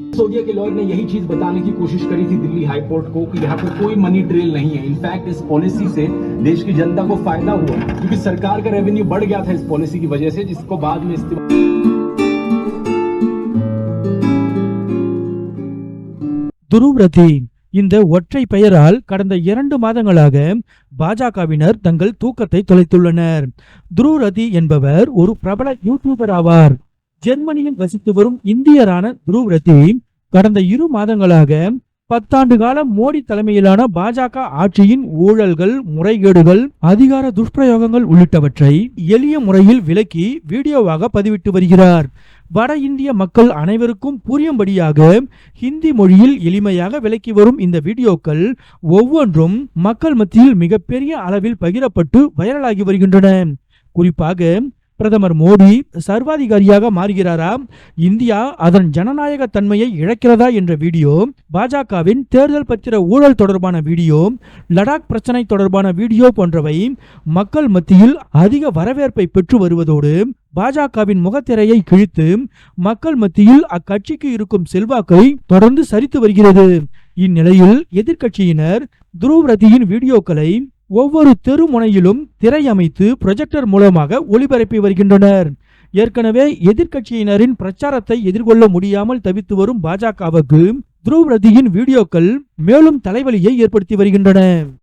सिसोदिया के लॉयर ने यही चीज बताने की कोशिश करी थी दिल्ली हाई कोर्ट को कि यहाँ पर कोई मनी ट्रेल नहीं है इनफैक्ट इस पॉलिसी से देश की जनता को फायदा हुआ क्योंकि सरकार का रेवेन्यू बढ़ गया था इस पॉलिसी की वजह से जिसको बाद में इस्तेमाल துருவ்ரதி இந்த ஒற்றை பெயரால் கடந்த இரண்டு மாதங்களாக பாஜகவினர் தங்கள் தூக்கத்தை தொலைத்துள்ளனர் துருவ்ரதி என்பவர் ஒரு பிரபல யூடியூபர் ஆவார் ஜெர்மனியில் வசித்து வரும் இந்தியரான துருவ்ரதி கடந்த இரு மாதங்களாக பத்தாண்டு காலம் மோடி தலைமையிலான பாஜக ஆட்சியின் ஊழல்கள் முறைகேடுகள் அதிகார துஷ்பிரயோகங்கள் உள்ளிட்டவற்றை எளிய முறையில் விலக்கி வீடியோவாக பதிவிட்டு வருகிறார். வட இந்திய மக்கள் அனைவருக்கும் புரியும்படியாக ஹிந்தி மொழியில் எளிமையாக விளக்கி வரும் இந்த வீடியோக்கள் ஒவ்வொன்றும் மக்கள் மத்தியில் மிகப்பெரிய அளவில் பகிரப்பட்டு வைரலாகி வருகின்றன. குறிப்பாக பிரதமர் மோடி சர்வாதிகாரியாக மாறுகிறாரா? இந்தியா அதன் ஜனநாயக தன்மையை இழக்கிறதா என்ற வீடியோ பாஜகவின் தேர்தல் பத்திர ஊழல் தொடர்பான வீடியோ லடாக் பிரச்சனை தொடர்பான வீடியோ போன்றவை மக்கள் மத்தியில் அதிக வரவேற்பை பெற்று வருவதோடு பாஜகவின் முகத்திரையை கிழித்து மக்கள் மத்தியில் அக்கட்சிக்கு இருக்கும் செல்வாக்கை தொடர்ந்து சரித்து வருகிறது. இந்நிலையில் எதிர்க்கட்சியினர் துருவ்ரதியின் வீடியோக்களை ஒவ்வொரு தெரு முனையிலும் திரை அமைத்து ப்ரொஜெக்டர் மூலமாக ஒளிபரப்பி வருகின்றனர். ஏற்கனவே எதிர்க்கட்சியினரின் பிரச்சாரத்தை எதிர்கொள்ள முடியாமல் தவித்து வரும் பாஜகவுக்கு துருவ்ரதியின் வீடியோக்கள் மேலும் தலைவலியை ஏற்படுத்தி வருகின்றன.